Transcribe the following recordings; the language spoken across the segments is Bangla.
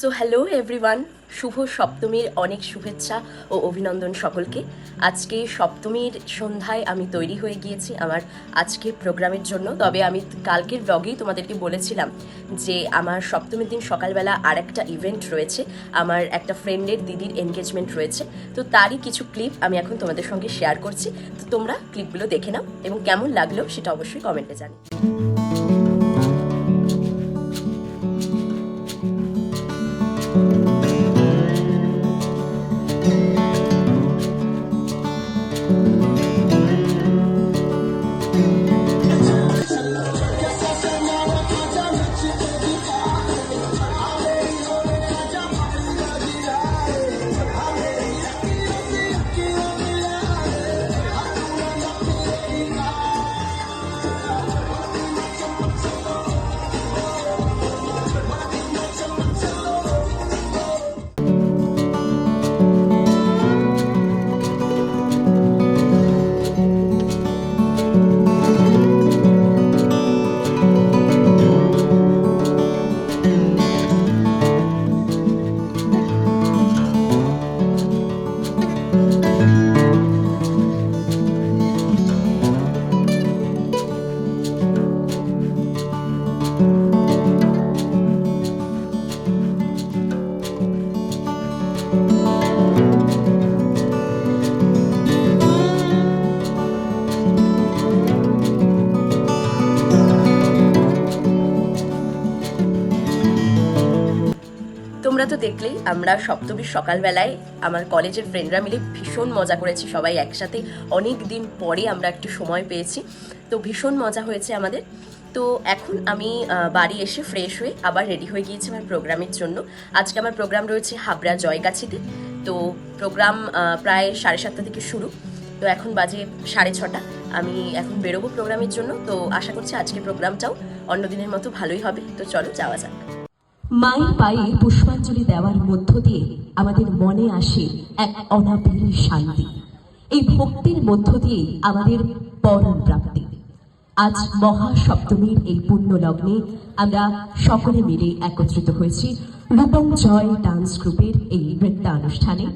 সো হ্যালো এভরিওয়ান শুভ সপ্তমীর অনেক শুভেচ্ছা ও অভিনন্দন সকলকে। আজকে সপ্তমীর সন্ধ্যায় আমি তৈরি হয়ে গিয়েছি আমার আজকের প্রোগ্রামের জন্য। তবে আমি কালকের ব্লগেই তোমাদেরকে বলেছিলাম যে আমার সপ্তমীর দিন সকালবেলা আর একটা ইভেন্ট রয়েছে। আমার একটা ফ্রেন্ডের দিদির এনগেজমেন্ট রয়েছে। তো তারই কিছু ক্লিপ আমি এখন তোমাদের সঙ্গে শেয়ার করছি। তো তোমরা ক্লিপগুলো দেখে নাও এবং কেমন লাগল সেটা অবশ্যই কমেন্টে তোমরা তো দেখলেই, আমরা সপ্তমীর সকালবেলায় আমার কলেজের ফ্রেন্ডরা মিলে ভীষণ মজা করেছি, সবাই একসাথে অনেক দিন পরে আমরা একটু সময় পেয়েছি। তো ভীষণ মজা হয়েছে আমাদের। তো এখন আমি বাড়ি এসে ফ্রেশ হয়ে আবার রেডি হয়ে গিয়েছি আমার প্রোগ্রামের জন্য। আজকে আমার প্রোগ্রাম রয়েছে হাবড়া জয়গাছিতে। তো প্রোগ্রাম প্রায় সাড়ে সাতটা থেকে শুরু। তো এখন বাজে সাড়ে ছটা। আমি এখন বেরোবো প্রোগ্রামের জন্য। তো আশা করছি আজকে প্রোগ্রামটাও অন্য দিনের মতো ভালোই হবে। তো চলো, যাওয়া যাক। মায়ের পায়ে পুষ্পাঞ্জলি দেওয়ার মধ্য দিয়ে আমাদের মনে আসে এক অনাবিল শান্তি। এই ভক্তির মধ্য দিয়ে আমাদের পরম প্রাপ্তি। আজ মহা সপ্তমীর এই পুণ্য লগ্নে আমরা সকলে মিলে একত্রিত হয়েছি রূপম জয় ডান্স গ্রুপের এই নৃত্যানুষ্ঠানে।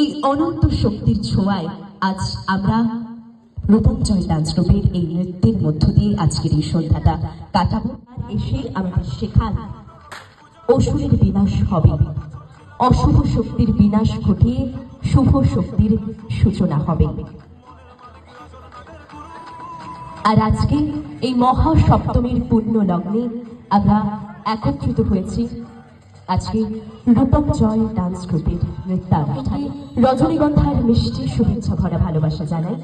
এই অনন্ত শক্তির ছোঁয়ায় আজ আমরা রূপম জয় ডান্স গ্রুপের এই নৃত্যের মধ্য দিয়ে আজকের এই সন্ধ্যাটা কাটাবো। আর এসে আমাদের শেখান অসুরের বিনাশ হবে। অশুভ শক্তির বিনাশ ঘটিয়ে শুভ শক্তির সূচনা হবে। আর আজকে এই মহা সপ্তমীর পূর্ণ লগ্নে আমরা একত্রিত হয়েছি। আজকে রূপম জয় ডান্স গ্রুপের নৃত্যানুষ্ঠানে রজনীগন্ধার মিষ্টি শুভেচ্ছা ভরা ভালোবাসা জানাই।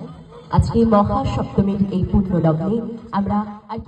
আজকে মহা সপ্তমীর এই পূর্ণ লগ্নে আমরা আর